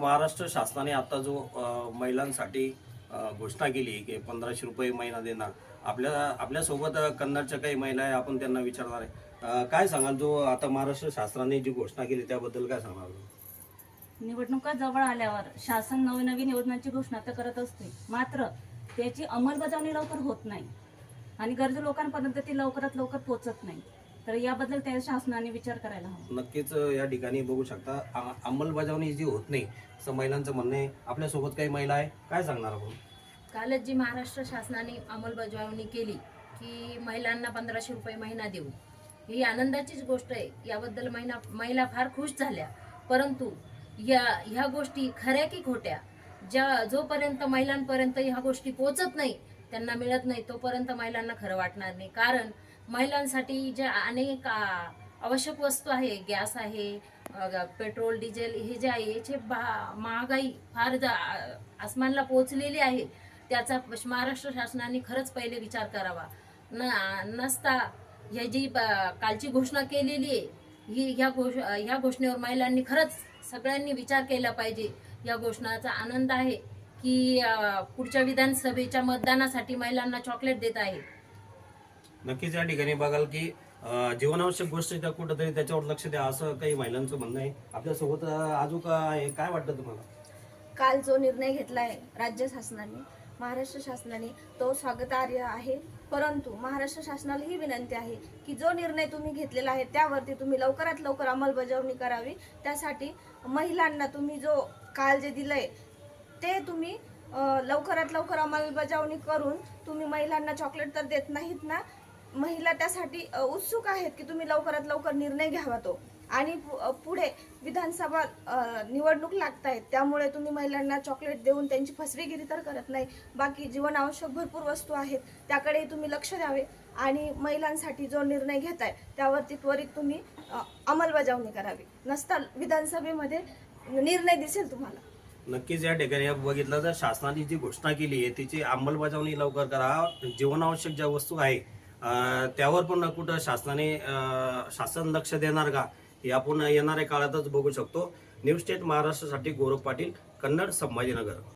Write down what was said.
महाराष्ट्र शासनाने आता जो महिलांसाठी घोषणा केली की पंधराशे रुपये महिना देणार. आपल्या आपल्यासोबत कन्नडच्या काही महिला आहे आपण त्यांना विचारणार आहे. काय सांगाल? जो आता महाराष्ट्र शासनाने जी घोषणा केली त्याबद्दल काय सांगाल? निवडणुका जवळ आल्यावर शासन नवनवीन योजनांची घोषणा तर करत असते. मात्र त्याची अंमलबजावणी लवकर होत नाही. आणि गरजू लोकांपर्यंत ती लवकरात लवकर पोहोचत नाही. तर याबद्दल त्या शासनाने विचार करायला हवा. नक्कीच या ठिकाणी बघू शकता अंमलबजावणी जी होत नाही असं महिलांचं म्हणणं आहे. आपल्यासोबत काही महिला आहे काय सांगणार आपण? कालच जी महाराष्ट्र शासनाने अंमलबजावणी केली की महिलांना पंधराशे रुपये महिना देऊ. ही आनंदाचीच गोष्ट आहे. याबद्दल महिला महिला फार खुश झाल्या. परंतु या ह्या गोष्टी खऱ्या की खोट्या? ज्या जोपर्यंत महिलांपर्यंत ह्या गोष्टी पोचत नाही त्यांना मिळत नाही तोपर्यंत महिलांना खरं वाटणार नाही. कारण महिलांसाठी ज्या अनेक आवश्यक वस्तू आहे गॅस आहे पेट्रोल डिझेल हे जे आहे याचे महागाई फार आसमानला पोहोचलेली आहे. त्याचा महाराष्ट्र शासनाने खरंच पहिले विचार करावा. न नसता ह्या जी कालची घोषणा केलेली आहे ही ह्या घोष ह्या घोषणेवर महिलांनी खरंच सगळ्यांनी विचार केला पाहिजे. या घोषणाचा आनंद आहे की पुढच्या विधानसभेच्या मतदानासाठी महिलांना चॉकलेट देत आहे. नक्कीच या ठिकाणी बघाल की जीवनावश्यक गोष्टी त्या कुठंतरी त्याच्यावर लक्ष द्या असं काही महिलांचं म्हणणं आहे. आपल्यासोबत अ, अजून काय काय वाटतं तुम्हाला? काल जो निर्णय घेतला आहे राज्य शासनाने महाराष्ट्र शासनाने तो स्वागतार्ह आहे. परंतु महाराष्ट्र शासनाला ही विनंती आहे की जो निर्णय तुम्ही घेतलेला आहे त्यावरती तुम्ही लवकरात लवकर अंमलबजावणी करावी. त्यासाठी महिलांना तुम्ही जो काल जे दिलंय ते तुम्ही लवकरात लवकर अंमलबजावणी करून तुम्ही महिलांना चॉकलेट तर देत नाहीत ना महिला त्यासाठी उत्सुक आहेत की तुम्ही लवकरात लवकर निर्णय घ्यावा तो. आणि पु- पुढे विधानसभा निवडणूक लागत आहेत त्यामुळे तुम्ही महिलांना चॉकलेट देऊन त्यांची फसवेगिरी तर करत नाही. बाकी जीवनावश्यक भरपूर वस्तू आहेत त्याकडे तुम्ही लक्ष द्यावे. आणि महिलांसाठी जो निर्णय घेताय त्यावरती त्वरित तुम्ही अंमलबजावणी करावी. नसता विधानसभेमध्ये निर्णय दिसेल तुम्हाला. नक्कीच या ठिकाणी बघितलं तर शासनाने जी घोषणा केली आहे तिची अंमलबजावणी लवकर करा. जीवनावश्यक ज्या वस्तू आहे त्यावर पण कुठं शासनाने शासन लक्ष देणार का? हे आपण येणाऱ्या काळातच बघू शकतो. न्यूज स्टेट महाराष्ट्रासाठी गौरव पाटील कन्नड संभाजीनगर.